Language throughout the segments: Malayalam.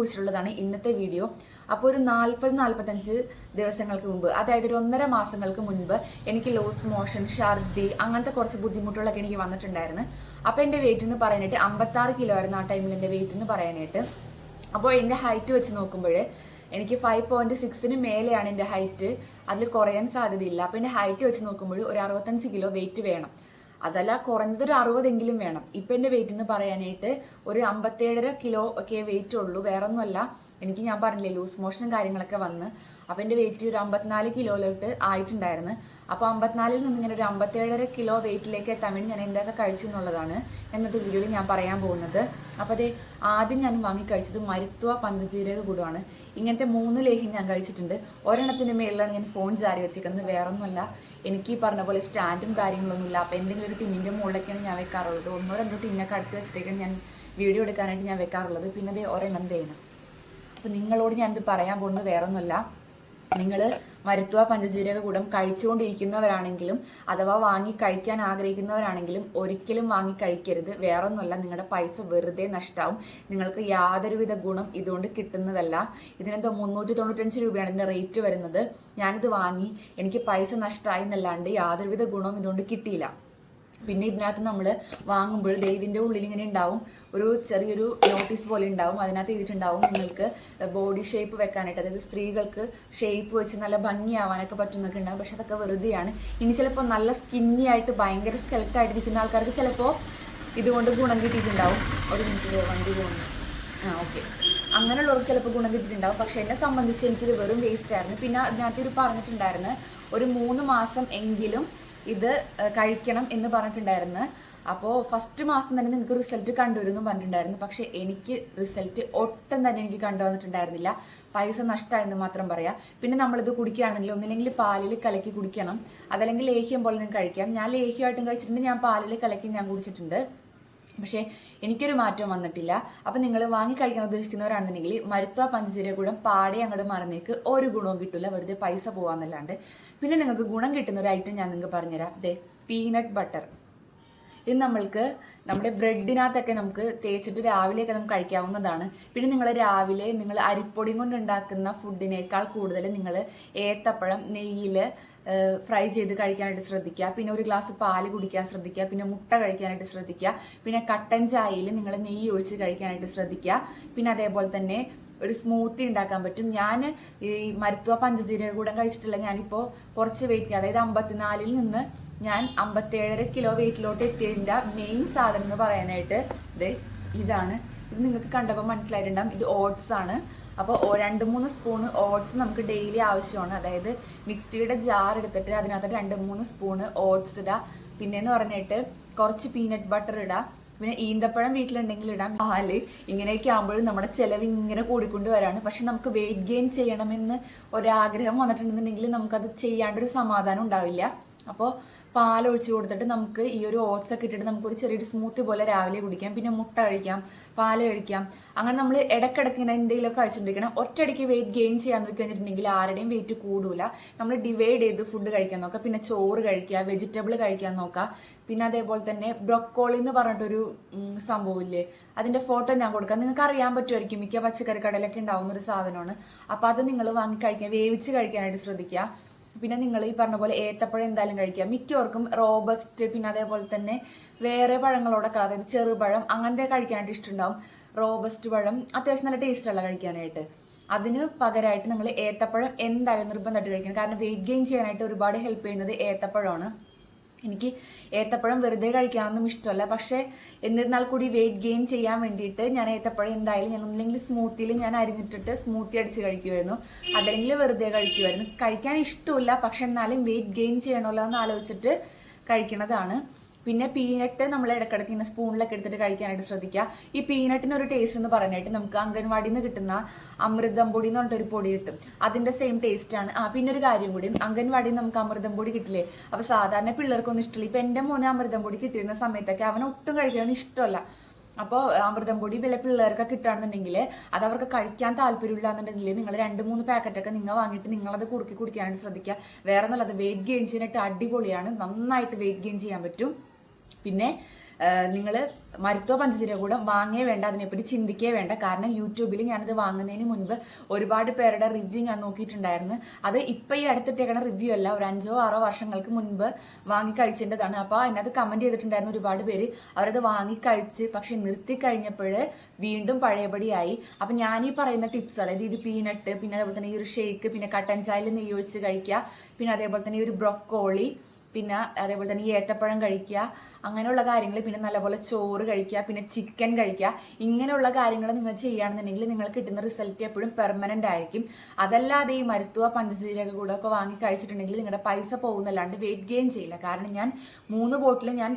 കുറിച്ചുള്ളതാണ് ഇന്നത്തെ വീഡിയോ. അപ്പോൾ ഒരു നാൽപ്പത് നാൽപ്പത്തഞ്ച് ദിവസങ്ങൾക്ക് മുമ്പ് അതായത് ഒരു ഒന്നര മാസങ്ങൾക്ക് മുൻപ് എനിക്ക് ലോസ് മോഷൻ ഛർദി അങ്ങനത്തെ കുറച്ച് ബുദ്ധിമുട്ടുകളൊക്കെ എനിക്ക് വന്നിട്ടുണ്ടായിരുന്നു. അപ്പോൾ എന്റെ വെയിറ്റ് എന്ന് പറയാനായിട്ട് അമ്പത്താറ് കിലോ ആയിരുന്നു ആ ടൈമിൽ എന്റെ വെയിറ്റ് എന്ന് പറയാനായിട്ട്. അപ്പോൾ എന്റെ ഹൈറ്റ് വെച്ച് നോക്കുമ്പോൾ എനിക്ക് ഫൈവ് പോയിന്റ് സിക്സിന് മേലെയാണ് എന്റെ ഹൈറ്റ് അതിൽ കുറയാൻ സാധ്യതയില്ല. അപ്പോൾ എന്റെ ഹൈറ്റ് വെച്ച് നോക്കുമ്പോൾ ഒരു അറുപത്തഞ്ച് കിലോ വെയിറ്റ് വേണം. അതല്ല കുറഞ്ഞതൊരു അറുപതെങ്കിലും വേണം. ഇപ്പൊ എന്റെ വെയിറ്റ് എന്ന് പറയാനായിട്ട് ഒരു അമ്പത്തേഴര കിലോ ഒക്കെ വെയിറ്റ് ഉള്ളൂ. വേറെ ഒന്നുമല്ല എനിക്ക് ഞാൻ പറഞ്ഞില്ലേ ലൂസ് മോഷനും കാര്യങ്ങളൊക്കെ വന്ന്. അപ്പൊ എന്റെ വെയിറ്റ് ഒരു അമ്പത്തിനാല് കിലോയിലോട്ട് ആയിട്ടുണ്ടായിരുന്നു. അപ്പൊ അമ്പത്തിനാലിൽ നിന്ന് ഞാൻ ഒരു അമ്പത്തേഴര കിലോ വെയിറ്റിലേക്ക് എത്താൻ വേണ്ടി ഞാൻ എന്തൊക്കെ കഴിച്ചു എന്നുള്ളതാണ് എന്നത്തെ വീഡിയോയിൽ ഞാൻ പറയാൻ പോകുന്നത്. അപ്പൊ അതെ ആദ്യം ഞാൻ വാങ്ങി കഴിച്ചത് മരുത്വ പഞ്ചജീരക ഗുഡമാണ് ഇങ്ങനത്തെ മൂന്ന് ലേഹ്യം ഞാൻ കഴിച്ചിട്ടുണ്ട്. ഒരെണ്ണത്തിന്റെ മേളിലാണ് ഞാൻ ഫോൺ ജാരി വെച്ചിരിക്കുന്നത് വേറൊന്നുമല്ല. എനിക്ക് ഈ പറഞ്ഞ പോലെ സ്റ്റാൻഡും കാര്യങ്ങളൊന്നുമില്ല. അപ്പോൾ എന്തെങ്കിലും ഒരു ടിന്നിന്റെ മുകളിലൊക്കെയാണ് ഞാൻ വെക്കാറുള്ളത്. ഒന്നോ രണ്ടോ ടിന്നൊക്കെ അടുത്ത് വെച്ചിട്ടേക്കാണ് ഞാൻ വീഡിയോ എടുക്കാനായിട്ട് ഞാൻ വെക്കാറുള്ളത്. പിന്നെ അതേ ഒരെണ്ണം തേന. അപ്പോൾ നിങ്ങളോട് ഞാനിത് പറയാൻ പോകുന്നത് വേറൊന്നുമല്ല. നിങ്ങൾ മരുത്തുവ പഞ്ചജീരക കൂടം കഴിച്ചുകൊണ്ടിരിക്കുന്നവരാണെങ്കിലും അഥവാ വാങ്ങി കഴിക്കാൻ ആഗ്രഹിക്കുന്നവരാണെങ്കിലും ഒരിക്കലും വാങ്ങി കഴിക്കരുത്. വേറൊന്നുമല്ല നിങ്ങളുടെ പൈസ വെറുതെ നഷ്ടമാവും നിങ്ങൾക്ക് യാതൊരുവിധ ഗുണം ഇതുകൊണ്ട് കിട്ടുന്നതല്ല. ഇതിനെന്തോ മുന്നൂറ്റി തൊണ്ണൂറ്റഞ്ച് രൂപയാണ് ഇതിന്റെ റേറ്റ് വരുന്നത്. ഞാനിത് വാങ്ങി എനിക്ക് പൈസ നഷ്ടമായി എന്നല്ലാണ്ട് യാതൊരുവിധ ഗുണവും ഇതുകൊണ്ട് കിട്ടിയില്ല. പിന്നെ ഇതിനകത്ത് നമ്മൾ വാങ്ങുമ്പോൾ ഇതിന്റെ ഉള്ളിൽ ഇങ്ങനെ ഉണ്ടാവും. ഒരു ചെറിയൊരു നോട്ടീസ് പോലെ ഉണ്ടാവും. അതിനകത്ത് എഴുതിയിട്ടുണ്ടാവും നിങ്ങൾക്ക് ബോഡി ഷേപ്പ് വെക്കാനായിട്ട്. അതായത് സ്ത്രീകൾക്ക് ഷേപ്പ് വെച്ച് നല്ല ഭംഗിയാവാനൊക്കെ പറ്റുന്നൊക്കെ ഉണ്ടാവും. പക്ഷെ അതൊക്കെ വെറുതെയാണ്. ഇനി ചിലപ്പോൾ നല്ല സ്കിന്നി ആയിട്ട് ഭയങ്കര സ്കെൽറ്റ് ആയിട്ടിരിക്കുന്ന ആൾക്കാർക്ക് ചിലപ്പോൾ ഇതുകൊണ്ട് ഗുണം കിട്ടിയിട്ടുണ്ടാവും. ഒരു മിനിറ്റ് വണ്ടി പോകുന്നു. ആ ഓക്കെ അങ്ങനെയുള്ളവർക്ക് ചിലപ്പോൾ ഗുണം കിട്ടിയിട്ടുണ്ടാവും. പക്ഷെ എന്നെ സംബന്ധിച്ച് എനിക്കിത് വെറും വേസ്റ്റ് ആയിരുന്നു. പിന്നെ അതിനകത്ത് ഒരു പറഞ്ഞിട്ടുണ്ടായിരുന്നു ഒരു മൂന്ന് മാസം എങ്കിലും ഇത് കഴിക്കണം എന്ന് പറഞ്ഞിട്ടുണ്ടായിരുന്നു. അപ്പോൾ ഫസ്റ്റ് മാസം തന്നെ നിങ്ങൾക്ക് റിസൾട്ട് കണ്ടുവരും എന്ന് പറഞ്ഞിട്ടുണ്ടായിരുന്നു. പക്ഷെ എനിക്ക് റിസൾട്ട് ഒട്ടും തന്നെ എനിക്ക് കണ്ടുവന്നിട്ടുണ്ടായിരുന്നില്ല. പൈസ നഷ്ടമായെന്ന് മാത്രം പറയാം. പിന്നെ നമ്മളിത് കുടിക്കുകയാണെന്നുണ്ടെങ്കിൽ ഒന്നില്ലെങ്കിൽ പാലിൽ കലക്കി കുടിക്കണം. അതല്ലെങ്കിൽ ലേഹ്യം പോലെ നിങ്ങൾക്ക് കഴിക്കാം. ഞാൻ ലേഹ്യമായിട്ടും കഴിച്ചിട്ടുണ്ട്. ഞാൻ പാലിൽ കലക്കി ഞാൻ കുടിച്ചിട്ടുണ്ട്. പക്ഷേ എനിക്കൊരു മാറ്റം വന്നിട്ടില്ല. അപ്പം നിങ്ങൾ വാങ്ങി കഴിക്കാൻ ഉദ്ദേശിക്കുന്നവരാണെന്നുണ്ടെങ്കിൽ മരുത്വ പഞ്ചജീര കൂടം പാടെ അങ്ങോട്ട് മറന്നേക്ക്. ഒരു ഗുണവും കിട്ടില്ല വെറുതെ പൈസ പോവാന്നല്ലാണ്ട്. പിന്നെ നിങ്ങൾക്ക് ഗുണം കിട്ടുന്ന ഒരു ഐറ്റം ഞാൻ നിങ്ങൾക്ക് പറഞ്ഞുതരാം. ദേ പീനട്ട് ബട്ടർ ഇത് നമ്മൾക്ക് നമ്മുടെ ബ്രെഡിനകത്തൊക്കെ നമുക്ക് തേച്ചിട്ട് രാവിലെയൊക്കെ നമുക്ക് കഴിക്കാവുന്നതാണ്. പിന്നെ നിങ്ങൾ രാവിലെ നിങ്ങൾ അരിപ്പൊടി കൊണ്ട് ഉണ്ടാക്കുന്ന ഫുഡിനേക്കാൾ കൂടുതൽ നിങ്ങൾ ഏത്തപ്പഴം നെയ്യിൽ ഫ്രൈ ചെയ്ത് കഴിക്കാനായിട്ട് ശ്രദ്ധിക്കുക. പിന്നെ ഒരു ഗ്ലാസ് പാൽ കുടിക്കാൻ ശ്രദ്ധിക്കുക. പിന്നെ മുട്ട കഴിക്കാനായിട്ട് ശ്രദ്ധിക്കുക. പിന്നെ കട്ടൻ ചായയിൽ നിങ്ങൾ നെയ്യ് ഒഴിച്ച് കഴിക്കാനായിട്ട് ശ്രദ്ധിക്കുക. പിന്നെ അതേപോലെ തന്നെ ഒരു സ്മൂത്തി ഉണ്ടാക്കാൻ പറ്റും. ഞാൻ ഈ മരുത്തുവ പഞ്ചജീരക കൂടെ കഴിച്ചിട്ടില്ല. ഞാനിപ്പോൾ കുറച്ച് വെയിറ്റ് അതായത് അമ്പത്തിനാലിൽ നിന്ന് ഞാൻ അമ്പത്തേഴര കിലോ വെയിറ്റിലോട്ട് എത്തിയതിന്റെ മെയിൻ സാധനം എന്ന് പറയാനായിട്ട് ഇത് ഇതാണ്. ഇത് നിങ്ങൾക്ക് കണ്ടപ്പോൾ മനസ്സിലായിട്ടുണ്ടാകും ഇത് ഓട്സ് ആണ്. അപ്പോൾ രണ്ട് മൂന്ന് സ്പൂണ് ഓട്സ് നമുക്ക് ഡെയിലി ആവശ്യമാണ്. അതായത് മിക്സിയുടെ ജാർ എടുത്തിട്ട് അതിനകത്ത് രണ്ട് മൂന്ന് സ്പൂണ് ഓട്സ് ഇടുക പിന്നെന്ന് പറഞ്ഞിട്ട് കുറച്ച് പീനട്ട് ബട്ടർ ഇടുക പിന്നെ ഈന്തപ്പഴം വീട്ടിലുണ്ടെങ്കിൽ ഇടാം പാൽ ഇങ്ങനെയൊക്കെ ആകുമ്പോഴും നമ്മുടെ ചിലവ് ഇങ്ങനെ കൂടിക്കൊണ്ട് വരാണ്. പക്ഷെ നമുക്ക് വെയിറ്റ് ഗെയിൻ ചെയ്യണമെന്ന് ഒരാഗ്രഹം വന്നിട്ടുണ്ടെന്നുണ്ടെങ്കിൽ നമുക്കത് ചെയ്യാണ്ടൊരു സമാധാനം ഉണ്ടാവില്ല. അപ്പോൾ പാൽ ഒഴിച്ച് കൊടുത്തിട്ട് നമുക്ക് ഈ ഒരു ഓട്സ് ഒക്കെ ഇട്ടിട്ട് നമുക്ക് ഒരു ചെറിയൊരു സ്മൂത്തി പോലെ രാവിലെ കുടിക്കാം. പിന്നെ മുട്ട കഴിക്കാം പാൽ കഴിക്കാം അങ്ങനെ നമ്മൾ ഇടയ്ക്കിടയ്ക്ക് ഇങ്ങനെ എന്തെങ്കിലുമൊക്കെ കഴിച്ചുകൊണ്ടിരിക്കണം ഒറ്റയടിക്ക് വെയിറ്റ് ഗെയിൻ ചെയ്യാൻ നോക്കി കഴിഞ്ഞിട്ടുണ്ടെങ്കിൽ ആരുടെയും വെയിറ്റ് കൂടൂല. നമ്മൾ ഡിവൈഡ് ചെയ്ത് ഫുഡ് കഴിക്കാൻ നോക്കുക പിന്നെ ചോറ് കഴിക്കുക വെജിറ്റബിൾ കഴിക്കാൻ നോക്കുക പിന്നെ അതേപോലെ തന്നെ ബ്രൊക്കോളി എന്ന് പറഞ്ഞിട്ടൊരു സംഭവമില്ലേ അതിന്റെ ഫോട്ടോ ഞാൻ കൊടുക്കാം. നിങ്ങൾക്ക് അറിയാൻ പറ്റുമായിരിക്കും. മിക്ക പച്ചക്കറി കടയിലൊക്കെ ഉണ്ടാവുന്ന ഒരു സാധനമാണ്. അപ്പോൾ അത് നിങ്ങൾ വാങ്ങി കഴിക്കാൻ വേവിച്ച് കഴിക്കാനായിട്ട് ശ്രദ്ധിക്കുക. പിന്നെ നിങ്ങൾ ഈ പറഞ്ഞ പോലെ ഏത്തപ്പഴം എന്തായാലും കഴിക്കുക. മിക്കവർക്കും റോബസ്റ്റ് പിന്നെ അതേപോലെ തന്നെ വേറെ പഴങ്ങളോടൊക്കെ അതായത് ചെറുപഴം അങ്ങനത്തെ കഴിക്കാനായിട്ട് ഇഷ്ടമുണ്ടാവും. റോബസ്റ്റ് പഴം അത്യാവശ്യം നല്ല ടേസ്റ്റ് ഉള്ള കഴിക്കാനായിട്ട്. അതിന് പകരമായിട്ട് നിങ്ങൾ ഏത്തപ്പഴം എന്തായാലും നിർബന്ധമായിട്ട് കഴിക്കണം. കാരണം വെയിറ്റ് ഗെയിൻ ചെയ്യാനായിട്ട് ഒരുപാട് ഹെൽപ്പ് ചെയ്യുന്നത് ഏത്തപ്പഴമാണ്. എനിക്ക് ഏത്തപ്പഴം വെറുതെ കഴിക്കാനൊന്നും ഇഷ്ടമല്ല. പക്ഷേ എന്നിരുന്നാൽ കൂടി വെയിറ്റ് ഗെയിൻ ചെയ്യാൻ വേണ്ടിയിട്ട് ഞാൻ ഏത്തപ്പഴം എന്തായാലും ഞാൻ ഒന്നില്ലെങ്കിൽ സ്മൂത്തിയിൽ ഞാൻ അരിഞ്ഞിട്ടിട്ട് സ്മൂത്തി അടിച്ച് കഴിക്കുമായിരുന്നു അതല്ലെങ്കിൽ വെറുതെ കഴിക്കുമായിരുന്നു കഴിക്കാൻ ഇഷ്ടമില്ല. പക്ഷെ എന്നാലും വെയിറ്റ് ഗെയിൻ ചെയ്യണമല്ലോ എന്ന് ആലോചിച്ചിട്ട് കഴിക്കണതാണ്. പിന്നെ പീനട്ട് നമ്മൾ ഇടയ്ക്കിടയ്ക്ക് ഇങ്ങനെ സ്പൂണിലൊക്കെ എടുത്തിട്ട് കഴിക്കാനായിട്ട് ശ്രദ്ധിക്കുക. ഈ പീനട്ടിന് ഒരു ടേസ്റ്റ് എന്ന് പറയാനായിട്ട് നമുക്ക് അംഗൻവാടിയിൽ നിന്ന് കിട്ടുന്ന അമൃതം പൊടി എന്ന് പറഞ്ഞിട്ടൊരു പൊടി കിട്ടും. അതിന്റെ സെയിം ടേസ്റ്റ് ആണ്. ആ പിന്നെ ഒരു കാര്യം കൂടി അംഗൻവാടിയിൽ നമുക്ക് അമൃതം പൊടി കിട്ടില്ലേ? അപ്പൊ സാധാരണ പിള്ളേർക്കൊന്നും ഇഷ്ടമില്ല. ഇപ്പൊ എന്റെ മോനെ അമൃതം പൊടി കിട്ടിയിരുന്ന സമയത്തൊക്കെ അവന് ഒട്ടും കഴിക്കാൻ ഇഷ്ടമല്ല. അപ്പോൾ അമൃതം പൊടി വില പിള്ളേർക്കൊക്കെ കിട്ടുകയാണെന്നുണ്ടെങ്കിൽ അത് അവർക്ക് കഴിക്കാൻ താല്പര്യമില്ല എന്നുണ്ടെങ്കിൽ നിങ്ങൾ രണ്ട് മൂന്ന് പാക്കറ്റൊക്കെ നിങ്ങൾ വാങ്ങിയിട്ട് നിങ്ങളത് കുറുക്കി കുടിക്കാനായിട്ട് ശ്രദ്ധിക്കുക. വേറെ നല്ലത് വെയിറ്റ് ഗെയിൻ ചെയ്യാനായിട്ട് അടിപൊളിയാണ്. നന്നായിട്ട് വെയിറ്റ് ഗെയിൻ ചെയ്യാൻ പറ്റും. പിന്നെ നിങ്ങൾ മരുത്തോ പഞ്ചസാര കൂടെ വാങ്ങേ വേണ്ട അതിനെപ്പറ്റി ചിന്തിക്കേ വേണ്ട. കാരണം യൂട്യൂബിൽ ഞാനത് വാങ്ങുന്നതിന് മുൻപ് ഒരുപാട് പേരുടെ റിവ്യൂ ഞാൻ നോക്കിയിട്ടുണ്ടായിരുന്നു. അത് ഇപ്പം ഈ അടുത്തിട്ടേക്കണ റിവ്യൂ അല്ല ഒരു അഞ്ചോ ആറോ വർഷങ്ങൾക്ക് മുൻപ് വാങ്ങി കഴിച്ചേണ്ടതാണ്. അപ്പോൾ അതിനകത്ത് കമന്റ് ചെയ്തിട്ടുണ്ടായിരുന്നു ഒരുപാട് പേര് അവരത് വാങ്ങി കഴിച്ച് പക്ഷെ നിർത്തി കഴിഞ്ഞപ്പോൾ വീണ്ടും പഴയപടിയായി. അപ്പം ഞാൻ ഈ പറയുന്ന ടിപ്സ് അതായത് ഇത് പീനട്ട് പിന്നെ അതേപോലെ തന്നെ ഈ ഒരു ഷേക്ക് പിന്നെ കട്ടൻ ചായയിൽ നെയ്യ് ഒഴിച്ച് കഴിക്കുക പിന്നെ അതേപോലെ തന്നെ ഈ ഒരു ബ്രൊക്കോളി പിന്നെ അതേപോലെ തന്നെ ഈ ഏത്തപ്പഴം കഴിക്കുക അങ്ങനെയുള്ള കാര്യങ്ങൾ പിന്നെ നല്ലപോലെ ചോറ് കഴിക്കുക പിന്നെ ചിക്കൻ കഴിക്കുക. ഇങ്ങനെയുള്ള കാര്യങ്ങൾ നിങ്ങൾ ചെയ്യുകയാണെന്നുണ്ടെങ്കിൽ നിങ്ങൾക്ക് കിട്ടുന്ന റിസൾട്ട് എപ്പോഴും പെർമനന്റ് ആയിരിക്കും. അതല്ലാതെ ഈ മരുത്തുവ പഞ്ചസാര കൂടെ ഒക്കെ വാങ്ങി കഴിച്ചിട്ടുണ്ടെങ്കിൽ നിങ്ങളുടെ പൈസ പോകുന്നല്ലാണ്ട് വെയിറ്റ് ഗെയിൻ ചെയ്യില്ല. കാരണം ഞാൻ മൂന്ന് ബോട്ടിൽ ഞാൻ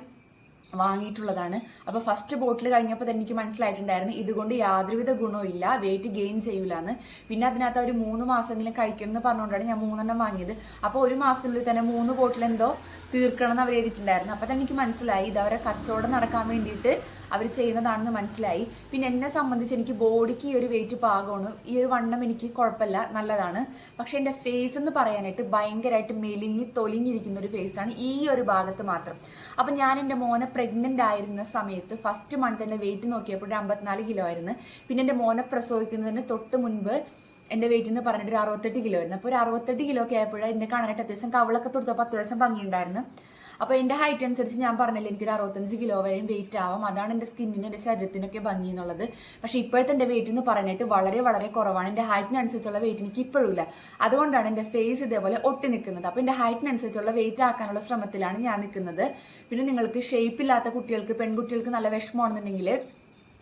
വാങ്ങിയിട്ടുള്ളതാണ്. അപ്പോൾ ഫസ്റ്റ് ബോട്ടിൽ കഴിഞ്ഞപ്പോൾ തന്നെ എനിക്ക് മനസ്സിലായിട്ടുണ്ടായിരുന്നു ഇതുകൊണ്ട് യാതൊരുവിധ ഗുണവും ഇല്ല വെയിറ്റ് ഗെയിൻ ചെയ്യില്ല എന്ന് പിന്നെ അതിനകത്ത് ഒരു മൂന്ന് മാസമെങ്കിലും കഴിക്കണം എന്ന് പറഞ്ഞുകൊണ്ടാണ് ഞാൻ മൂന്നെണ്ണം വാങ്ങിയത്. അപ്പോൾ ഒരു മാസത്തിനുള്ളിൽ തന്നെ മൂന്ന് ബോട്ടിൽ എന്തോ തീർക്കണം എന്ന് അവർ എഴുതിയിട്ടുണ്ടായിരുന്നു. അപ്പം തന്നെ എനിക്ക് മനസ്സിലായി. ഇത് അവരെ കച്ചവടം നടക്കാൻ വേണ്ടിയിട്ട് അവർ ചെയ്യുന്നതാണെന്ന് മനസ്സിലായി. പിന്നെ എന്നെ സംബന്ധിച്ച് എനിക്ക് ബോഡിക്ക് ഈ ഒരു വെയിറ്റ് പാകമാണ്. ഈ ഒരു വണ്ണം എനിക്ക് കുഴപ്പമില്ല. നല്ലതാണ്. പക്ഷെ എന്റെ ഫേസ് എന്ന് പറയാനായിട്ട് ഭയങ്കരമായിട്ട് മെലിഞ്ഞ് തൊലിഞ്ഞിരിക്കുന്ന ഒരു ഫേസാണ് ഈ ഒരു ഭാഗത്ത് മാത്രം. അപ്പം ഞാൻ എന്റെ മോനെ പ്രഗ്നന്റ് ആയിരുന്ന സമയത്ത് ഫസ്റ്റ് മന്ത് എന്റെ വെയിറ്റ് നോക്കിയപ്പോൾ അമ്പത്തിനാല് കിലോ ആയിരുന്നു. പിന്നെ എന്റെ മോനെ പ്രസവിക്കുന്നതിന് തൊട്ട് മുൻപ് എന്റെ വെയിറ്റ് എന്ന് പറഞ്ഞിട്ട് ഒരു അറുപത്തെട്ട് കിലോ ആയിരുന്നു. അപ്പോൾ ഒരു അറുപത്തെട്ട് കിലോ ഒക്കെ ആയപ്പോഴാണ് എന്നെ കാണാനായിട്ട് അത്യാവശ്യം കവളൊക്കെ തൊടുത്തപ്പോൾ അത്യാവശ്യം ഭംഗിയുണ്ടായിരുന്നു. അപ്പോൾ എന്റെ ഹൈറ്റ് അനുസരിച്ച് ഞാൻ പറഞ്ഞില്ല എനിക്കൊരു അറുപത്തഞ്ച് കിലോ വരെയും വെയിറ്റ് ആവും. അതാണ് എന്റെ സ്കിന്നിന് എന്റെ ശരീരത്തിനൊക്കെ ഭംഗി എന്നുള്ളത്. പക്ഷേ ഇപ്പോഴത്തെ എന്റെ വെയിറ്റ് എന്ന് പറഞ്ഞിട്ട് വളരെ വളരെ കുറവാണ്. എന്റെ ഹൈറ്റിനനുസരിച്ചുള്ള വെയിറ്റ് എനിക്ക് ഇപ്പോഴും ഇല്ല. അതുകൊണ്ടാണ് എന്റെ ഫേസ് ഇതേപോലെ ഒട്ടി നിൽക്കുന്നത്. അപ്പോൾ എന്റെ ഹൈറ്റിനനുസരിച്ചുള്ള വെയിറ്റ് ആക്കാനുള്ള ശ്രമത്തിലാണ് ഞാൻ നിൽക്കുന്നത്. പിന്നെ നിങ്ങൾക്ക് ഷേപ്പ് ഇല്ലാത്ത കുട്ടികൾക്ക് പെൺകുട്ടികൾക്ക് നല്ല വിഷമമാണെന്നുണ്ടെങ്കിൽ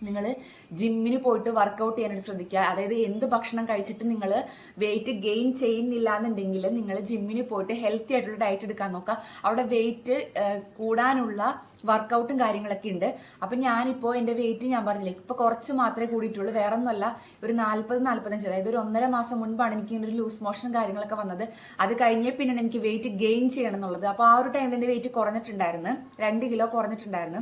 നിങ്ങൾ ജിമ്മിന് പോയിട്ട് വർക്കൗട്ട് ചെയ്യാനായിട്ട് ശ്രദ്ധിക്കുക. അതായത് എന്ത് ഭക്ഷണം കഴിച്ചിട്ട് നിങ്ങൾ വെയിറ്റ് ഗെയിൻ ചെയ്യുന്നില്ല എന്നുണ്ടെങ്കിൽ നിങ്ങൾ ജിമ്മിന് പോയിട്ട് ഹെൽത്തി ആയിട്ടുള്ള ഡയറ്റ് എടുക്കാൻ നോക്കുക. അവിടെ വെയിറ്റ് കൂടാനുള്ള വർക്കൗട്ടും കാര്യങ്ങളൊക്കെ ഉണ്ട്. അപ്പം ഞാനിപ്പോൾ എന്റെ വെയിറ്റ് ഞാൻ പറഞ്ഞില്ല ഇപ്പോൾ കുറച്ച് മാത്രമേ കൂടിയിട്ടുള്ളൂ. വേറെ ഒന്നുമല്ല ഒരു നാൽപ്പത് നാൽപ്പത്തഞ്ച് അതായത് ഒരു ഒന്നര മാസം മുൻപാണ് എനിക്ക് ഇങ്ങനെ ഒരു ലൂസ് മോഷൻ കാര്യങ്ങളൊക്കെ വന്നത്. അത് കഴിഞ്ഞേ പിന്നെയാണ് എനിക്ക് വെയിറ്റ് ഗെയിൻ ചെയ്യണം എന്നുള്ളത്. അപ്പോൾ ആ ഒരു ടൈമിൽ എന്റെ വെയിറ്റ് കുറഞ്ഞിട്ടുണ്ടായിരുന്നു. രണ്ട് കിലോ കുറഞ്ഞിട്ടുണ്ടായിരുന്നു.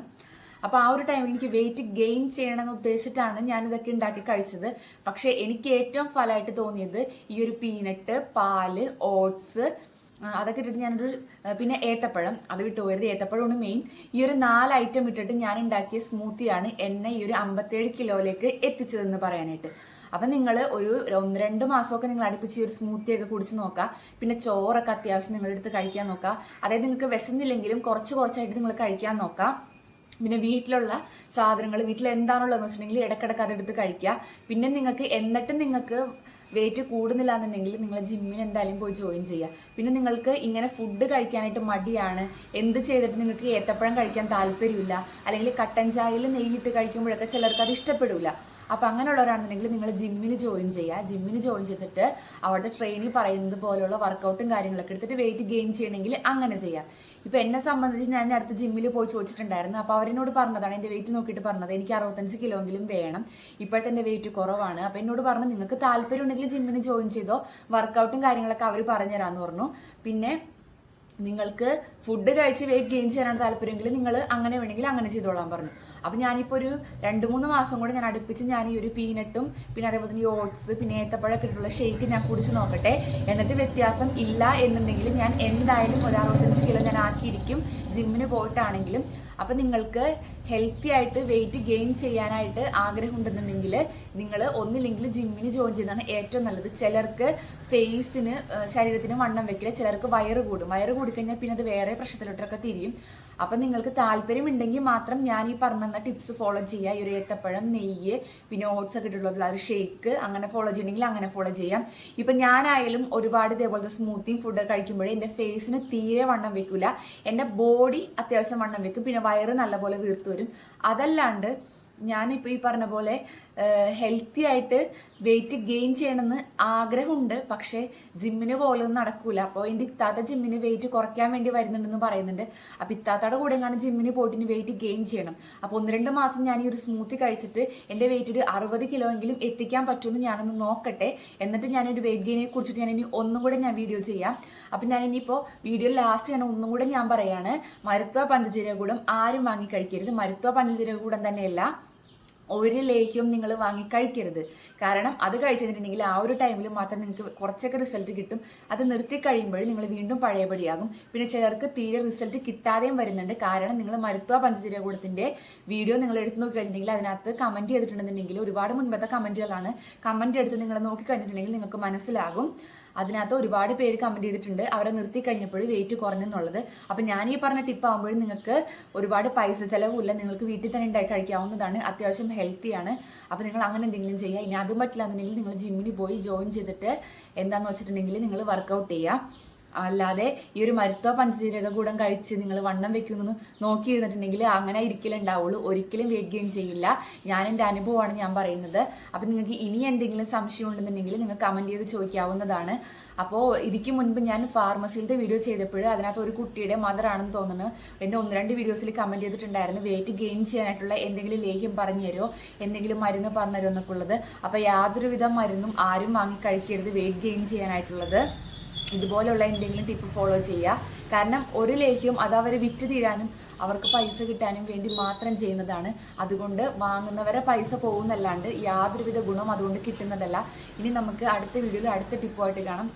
അപ്പോൾ ആ ഒരു ടൈമിൽ എനിക്ക് വെയിറ്റ് ഗെയിൻ ചെയ്യണമെന്ന് ഉദ്ദേശിച്ചിട്ടാണ് ഞാൻ ഇതൊക്കെ ഉണ്ടാക്കി കഴിച്ചത്. പക്ഷേ എനിക്ക് ഏറ്റവും ഫലമായിട്ട് തോന്നിയത് ഈ ഒരു പീനട്ട് പാൽ ഓട്സ് അതൊക്കെ ഇട്ടിട്ട് ഞാനൊരു പിന്നെ ഏത്തപ്പഴം. അത് വിട്ടു പോയത് ഏത്തപ്പഴമാണ് മെയിൻ ഈ ഒരു നാല് ഐറ്റം ഇട്ടിട്ട് ഞാൻ ഉണ്ടാക്കിയ സ്മൂത്തിയാണ് എന്നെ ഈ ഒരു അമ്പത്തേഴ് കിലോയിലേക്ക് എത്തിച്ചതെന്ന് പറയാനായിട്ട്. അപ്പം നിങ്ങൾ ഒരു ഒന്ന് രണ്ട് മാസമൊക്കെ നിങ്ങൾ അടുപ്പിച്ച് ഒരു സ്മൂത്തിയൊക്കെ കുടിച്ച് നോക്കുക പിന്നെ ചോറൊക്കെ അത്യാവശ്യം നിങ്ങളെടുത്ത് കഴിക്കാൻ നോക്കുക അതായത് നിങ്ങൾക്ക് വിശന്നില്ലെങ്കിലും കുറച്ച് കുറച്ചായിട്ട് നിങ്ങൾ കഴിക്കാൻ നോക്കുക പിന്നെ വീട്ടിലുള്ള സാധനങ്ങൾ വീട്ടിൽ എന്താണുള്ളതെന്ന് വെച്ചിട്ടുണ്ടെങ്കിൽ ഇടക്കിടക്ക് അതെടുത്ത് കഴിക്കുക. പിന്നെ നിങ്ങൾക്ക് എന്നിട്ടും നിങ്ങൾക്ക് വെയിറ്റ് കൂടുന്നില്ല എന്നുണ്ടെങ്കിൽ നിങ്ങൾ ജിമ്മിന് എന്തായാലും പോയി ജോയിൻ ചെയ്യുക. പിന്നെ നിങ്ങൾക്ക് ഇങ്ങനെ ഫുഡ് കഴിക്കാനായിട്ട് മടിയാണ്. എന്ത് ചെയ്തിട്ട് നിങ്ങൾക്ക് ഏത്തപ്പഴം കഴിക്കാൻ താല്പര്യമില്ല. അല്ലെങ്കിൽ കട്ടൻ ചായയിൽ നെയ്യിട്ട് കഴിക്കുമ്പോഴൊക്കെ ചിലർക്ക് അത് ഇഷ്ടപ്പെടില്ല അപ്പം അങ്ങനെയുള്ളവരാണെന്നുണ്ടെങ്കിൽ നിങ്ങൾ ജിമ്മിന് ജോയിൻ ചെയ്യുക. ജിമ്മിന് ജോയിൻ ചെയ്തിട്ട് അവിടുത്തെ ട്രെയിനിൽ പറയുന്നത് പോലെയുള്ള വർക്കൗട്ടും കാര്യങ്ങളൊക്കെ എടുത്തിട്ട് വെയിറ്റ് ഗെയിൻ ചെയ്യണമെങ്കിൽ അങ്ങനെ ചെയ്യാം. ഇപ്പം എന്നെ സംബന്ധിച്ച് ഞാൻ അടുത്ത ജിമ്മിൽ പോയി ചോദിച്ചിട്ടുണ്ടായിരുന്നു. അപ്പോൾ അവരെന്നോട് പറഞ്ഞതാണ് എന്റെ വെയിറ്റ് നോക്കിയിട്ട് പറഞ്ഞത്. എനിക്ക് അറുപത്തഞ്ച് കിലോ എങ്കിലും വേണം. ഇപ്പോഴത്തെ എന്റെ വെയിറ്റ് കുറവാണ്. അപ്പോൾ എന്നോട് പറഞ്ഞു നിങ്ങൾക്ക് താല്പര്യം ഉണ്ടെങ്കിൽ ജിമ്മിന് ജോയിൻ ചെയ്തോ. വർക്കൗട്ടും കാര്യങ്ങളൊക്കെ അവർ പറഞ്ഞുതരാമെന്ന് പറഞ്ഞു. പിന്നെ നിങ്ങൾക്ക് ഫുഡ് കഴിച്ച് വെയിറ്റ് ഗെയിൻ ചെയ്യാനാണ് താല്പര്യമെങ്കിൽ നിങ്ങൾ അങ്ങനെ വേണമെങ്കിൽ അങ്ങനെ ചെയ്തോളാൻ പറഞ്ഞു. അപ്പം ഞാനിപ്പോൾ ഒരു രണ്ട് മൂന്ന് മാസം കൂടെ ഞാൻ അടുപ്പിച്ച് ഞാൻ ഈ ഒരു പീനട്ടും പിന്നെ അതേപോലെ തന്നെ ഈ ഓട്സ് പിന്നെ ഏത്തപ്പഴമൊക്കെ ഇട്ടുള്ള ഷേക്ക് ഞാൻ കുടിച്ച് നോക്കട്ടെ. എന്നിട്ട് വ്യത്യാസം ഇല്ല എന്നുണ്ടെങ്കിൽ ഞാൻ എന്തായാലും ഒരു അറുപത്തഞ്ച് കിലോ ഞാൻ ആക്കിയിരിക്കും ജിമ്മിന് പോയിട്ടാണെങ്കിലും. അപ്പം നിങ്ങൾക്ക് ഹെൽത്തി ആയിട്ട് വെയിറ്റ് ഗെയിൻ ചെയ്യാനായിട്ട് ആഗ്രഹമുണ്ടെന്നുണ്ടെങ്കിൽ നിങ്ങൾ ഒന്നില്ലെങ്കിൽ ജിമ്മിന് ജോയിൻ ചെയ്യുന്നതാണ് ഏറ്റവും നല്ലത്. ചിലർക്ക് ഫേസിന് ശരീരത്തിന് വണ്ണം വെക്കില്ല ചിലർക്ക് വയറ് കൂടും. വയറ് കൂടിക്കഴിഞ്ഞാൽ പിന്നെ അത് വേറെ പ്രശ്നത്തിലോട്ടൊക്കെ തിരിയും. അപ്പം നിങ്ങൾക്ക് താല്പര്യമുണ്ടെങ്കിൽ മാത്രം ഞാൻ ഈ പറഞ്ഞ ടിപ്സ് ഫോളോ ചെയ്യുക ഈ ഒരു ഏത്തപ്പഴം നെയ്യ് പിന്നെ ഓട്സ് ഒക്കെ ഇട്ടിട്ടുള്ള ഒരു ഷേക്ക് അങ്ങനെ ഫോളോ ചെയ്യണമെങ്കിൽ അങ്ങനെ ഫോളോ ചെയ്യാം. ഇപ്പം ഞാനായാലും ഒരുപാട് ഇതേപോലത്തെ സ്മൂത്തി ഫുഡ് കഴിക്കുമ്പോഴേ എന്റെ ഫേസിന് തീരെ വണ്ണം വെക്കില്ല എന്റെ ബോഡി അത്യാവശ്യം വണ്ണം വെക്കും. പിന്നെ വയറ് നല്ലപോലെ വീർത്തു വരും. അതല്ലാണ്ട് ഞാനിപ്പോൾ ഈ പറഞ്ഞ പോലെ ഹെൽത്തി ആയിട്ട് വെയിറ്റ് ഗെയിൻ ചെയ്യണമെന്ന് ആഗ്രഹമുണ്ട്. പക്ഷേ ജിമ്മിന് പോലൊന്നും നടക്കൂല. അപ്പോൾ എന്റെ ഇത്താത്ത ജിമ്മിന് വെയിറ്റ് കുറയ്ക്കാൻ വേണ്ടി വരുന്നുണ്ടെന്ന് പറയുന്നുണ്ട്. അപ്പോൾ ഇത്താത്തയുടെ കൂടെ എങ്ങാനും ജിമ്മിന് പോയിട്ട് ഇനി വെയിറ്റ് ഗെയിൻ ചെയ്യണം. അപ്പോൾ ഒന്ന് രണ്ട് മാസം ഞാൻ ഈ ഒരു സ്മൂത്തി കഴിച്ചിട്ട് എന്റെ വെയിറ്റ് ഒരു അറുപത് കിലോ എങ്കിലും എത്തിക്കാൻ പറ്റുമെന്ന് ഞാനൊന്ന് നോക്കട്ടെ. എന്നിട്ട് ഞാനൊരു വെയിറ്റ് ഗെയിനെ കുറിച്ചിട്ട് ഞാൻ ഇനി ഒന്നും കൂടെ ഞാൻ വീഡിയോ ചെയ്യാം. അപ്പം ഞാൻ ഇനിയിപ്പോൾ വീഡിയോ ലാസ്റ്റ് ഞാൻ ഒന്നും കൂടെ ഞാൻ പറയാണ്. മരുത്വ പഞ്ചജീരകൂടം ആരും വാങ്ങി കഴിക്കരുത്. മരുത്വ പഞ്ചജീരകൂടം തന്നെയല്ല. ഒരു ലേഹ്യവും നിങ്ങൾ വാങ്ങി കഴിക്കരുത്. കാരണം അത് കഴിച്ചിട്ടുണ്ടെങ്കിൽ ആ ഒരു ടൈമിൽ മാത്രം നിങ്ങൾക്ക് കുറച്ചൊക്കെ റിസൾട്ട് കിട്ടും. അത് നിർത്തി കഴിയുമ്പോൾ നിങ്ങൾ വീണ്ടും പഴയപടിയാകും. പിന്നെ ചിലർക്ക് തീരെ റിസൾട്ട് കിട്ടാതെയും വരുന്നുണ്ട്. കാരണം നിങ്ങൾ മരുത്വ പഞ്ചചീര കൂടത്തിന്റെ വീഡിയോ നിങ്ങൾ എടുത്ത് നോക്കി കഴിഞ്ഞിട്ടുണ്ടെങ്കിൽ അതിനകത്ത് കമന്റ് ചെയ്തിട്ടുണ്ടെന്നുണ്ടെങ്കിൽ ഒരുപാട് മുൻപത്തെ കമന്റുകളാണ് കമന്റ് എടുത്ത് നിങ്ങൾ നോക്കി കഴിഞ്ഞിട്ടുണ്ടെങ്കിൽ നിങ്ങൾക്ക് മനസ്സിലാകും. അതിനകത്ത് ഒരുപാട് പേര് കമന്റ് ചെയ്തിട്ടുണ്ട്. അവരെ നിർത്തി കഴിഞ്ഞപ്പോൾ വെയിറ്റ് കുറഞ്ഞെന്നുള്ളത്. അപ്പം ഞാൻ ഈ പറഞ്ഞ ടിപ്പ് ആകുമ്പോഴും നിങ്ങൾക്ക് ഒരുപാട് പൈസ ചിലവില്ല നിങ്ങൾക്ക് വീട്ടിൽ തന്നെ ഉണ്ടായി കഴിക്കാവുന്നതാണ്. അത്യാവശ്യം ഹെൽത്തിയാണ് അപ്പം നിങ്ങൾ അങ്ങനെ എന്തെങ്കിലും ചെയ്യുക ഇനി അതും പറ്റില്ല എന്നുണ്ടെങ്കിൽ നിങ്ങൾ ജിമ്മിന് പോയി ജോയിൻ ചെയ്തിട്ട് എന്താണെന്ന് വെച്ചിട്ടുണ്ടെങ്കിൽ നിങ്ങൾ വർക്കൗട്ട് ചെയ്യുക അല്ലാതെ ഈ ഒരു മരുത്തോ പഞ്ചജീരക കൂടം കഴിച്ച് നിങ്ങൾ വണ്ണം വെക്കുന്നു നോക്കി ഇരുന്നിട്ടുണ്ടെങ്കിൽ അങ്ങനെ ഇരിക്കലേ ഉണ്ടാവുള്ളൂ ഒരിക്കലും ഗെയിൻ ചെയ്യില്ല. ഞാൻ എന്റെ അനുഭവമാണ് ഞാൻ പറയുന്നത്. അപ്പം നിങ്ങൾക്ക് ഇനി എന്തെങ്കിലും സംശയം ഉണ്ടെന്നുണ്ടെങ്കിൽ നിങ്ങൾ കമന്റ് ചെയ്ത് ചോദിക്കാവുന്നതാണ്. അപ്പോൾ ഇതിക്ക് മുൻപ് ഞാൻ ഫാർമസിയിലത്തെ വീഡിയോ ചെയ്തപ്പോൾ അതിനകത്ത് ഒരു കുട്ടിയുടെ മദർ ആണെന്ന് തോന്നുന്നു. എന്റെ ഒന്ന് രണ്ട് വീഡിയോസിൽ കമന്റ് ചെയ്തിട്ടുണ്ടായിരുന്നു. വെയിറ്റ് ഗെയിൻ ചെയ്യാനായിട്ടുള്ള എന്തെങ്കിലും ലേഹ്യം പറഞ്ഞു തരുമോ? എന്തെങ്കിലും മരുന്ന് പറഞ്ഞു തരുമോ എന്നൊക്കെ ഉള്ളത്. അപ്പോൾ യാതൊരുവിധ മരുന്നും ആരും വാങ്ങി കഴിക്കരുത്. വെയിറ്റ് ഗെയിൻ ചെയ്യാനായിട്ടുള്ളത്. ഇതുപോലുള്ള എന്തെങ്കിലും ടിപ്പ് ഫോളോ ചെയ്യുക. കാരണം ഒരു ലേഹ്യവും അത് അവർ വിറ്റ് തീരാനും അവർക്ക് പൈസ കിട്ടാനും വേണ്ടി മാത്രം ചെയ്യുന്നതാണ്. അതുകൊണ്ട് വാങ്ങുന്നവരെ പൈസ പോകുന്നല്ലാണ്ട് യാതൊരുവിധ ഗുണവും അതുകൊണ്ട് കിട്ടുന്നതല്ല. ഇനി നമുക്ക് അടുത്ത വീഡിയോയിൽ അടുത്ത ടിപ്പുമായിട്ട് കാണാം.